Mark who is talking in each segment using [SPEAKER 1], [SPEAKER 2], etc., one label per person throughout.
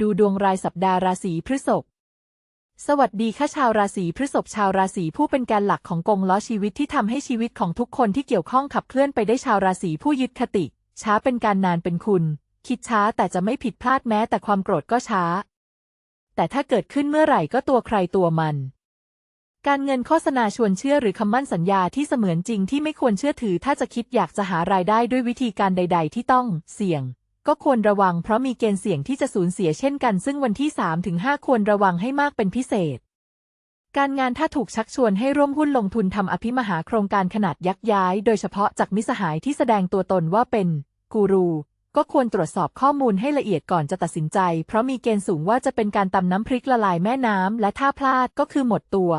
[SPEAKER 1] ดูดวงรายสัปดาห์ราศีพฤษภ สวัสดีค่ะชาวราศีพฤษภชาวราศีผู้เป็นแกนหลักของกงล้อชีวิตที่ทำให้ชีวิตของทุกคนที่เกี่ยวข้องขับเคลื่อนไปได้ชาวราศีผู้ยึดคติ ช้าเป็นการนานเป็นคุณ คิดช้าแต่จะไม่ผิดพลาดแม้แต่ความโกรธก็ช้า แต่ถ้าเกิดขึ้นเมื่อไหร่ก็ตัวใครตัวมัน การเงินโฆษณาชวนเชื่อหรือคำมั่นสัญญาที่เสมือนจริงที่ไม่ควรเชื่อถือถ้าจะคิดอยากจะหารายได้ด้วยวิธีการใด ๆ ที่ต้องเสี่ยง ก็ควรระวังเพราะมีเกณฑ์เสี่ยงที่จะสูญเสียเช่นกัน ซึ่งวันที่ 3-5 ควรระวังให้มากเป็นพิเศษ การงานถ้าถูกชักชวนให้ร่วมหุ้นลงทุนทำอภิมหาโครงการขนาดยักษ์ย้าย โดยเฉพาะจากมิสหายที่แสดงตัวตนว่าเป็นกูรู ก็ควรตรวจสอบข้อมูลให้ละเอียดก่อนจะตัดสินใจ เพราะมีเกณฑ์สูงว่าจะเป็นการตำน้ำพริกละลายแม่น้ำและถ้าพลาดก็คือหมดตัว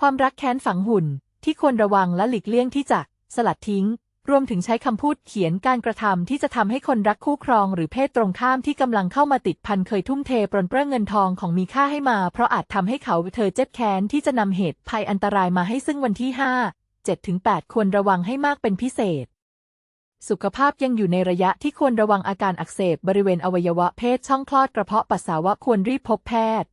[SPEAKER 1] ความรักแค้นฝังหุ่นที่ควรระวังและหลีกเลี่ยงที่จะสลัดทิ้ง รวมถึงใช้คำพูดเขียนการกระทำที่จะทำให้คนรักคู่ครองหรือเพศตรงข้ามที่กำลังเข้ามาติดพันเคยทุ่มเทปรนเปื้อเงินทองของมีค่าให้มา เพราะอาจทำให้เขาเธอเจ็บแค้นที่จะนำเหตุภัยอันตรายมาให้ซึ่งวันที่ 5 7-8ควรระวังให้มากเป็นพิเศษ สุขภาพยังอยู่ในระยะที่ควรระวังอาการอักเสบบริเวณอวัยวะเพศช่องคลอดกระเพาะปัสสาวะควรรีบพบแพทย์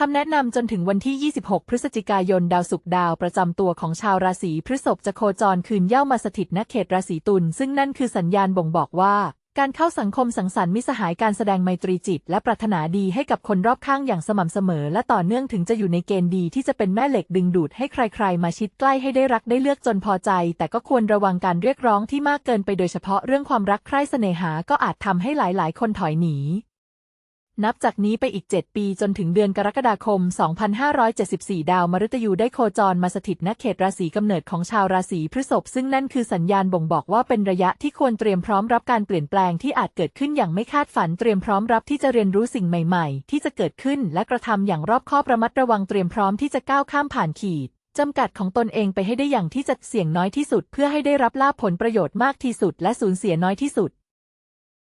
[SPEAKER 1] คำแนะนำจนถึงวันที่ 26 พฤศจิกายน ดาวศุกร์ดาวประจำตัวของชาวราศีพฤษภจะโคจรคืนเย่ามาสถิตณเขตราศีตุลซึ่งนั่นคือสัญญาณบ่งบอกว่า การเข้าสังคมสังสรรค์มิสหายการแสดงไมตรีจิต และปรารถนาดีให้กับคนรอบข้างอย่างสม่ำเสมอ และต่อเนื่องถึงจะอยู่ในเกณฑ์ดีที่จะเป็นแม่เหล็กดึงดูดให้ใครๆ มาชิดใกล้ให้ได้รักได้เลือกจนพอใจ แต่ก็ควรระวังการเรียกร้องที่มากเกินไปโดยเฉพาะเรื่องความรักใคร่เสน่หาก็อาจทำให้หลายๆ คนถอยหนี นับจากนี้ไปอีก 7 ปีจนถึงเดือนกรกฎาคม 2574 ดาวมฤตยูได้โคจรมาสถิตณเขตราศีกำเนิดของชาวราศีพฤษภซึ่งนั่นคือสัญญาณบ่งบอกว่าเป็นระยะที่ควรเตรียมพร้อมรับการเปลี่ยนแปลงที่อาจเกิดขึ้นอย่างไม่คาดฝันเตรียมพร้อมรับที่จะเรียนรู้สิ่งใหม่ ๆ ที่จะเกิดขึ้นและกระทำอย่างรอบคอบระมัดระวังเตรียมพร้อมที่จะก้าวข้ามผ่านขีดจำกัดของตนเองไปให้ได้อย่างที่จะเสี่ยงน้อยที่สุด เพื่อให้ได้รับลาภผลประโยชน์มากที่สุด และสูญเสียน้อยที่สุด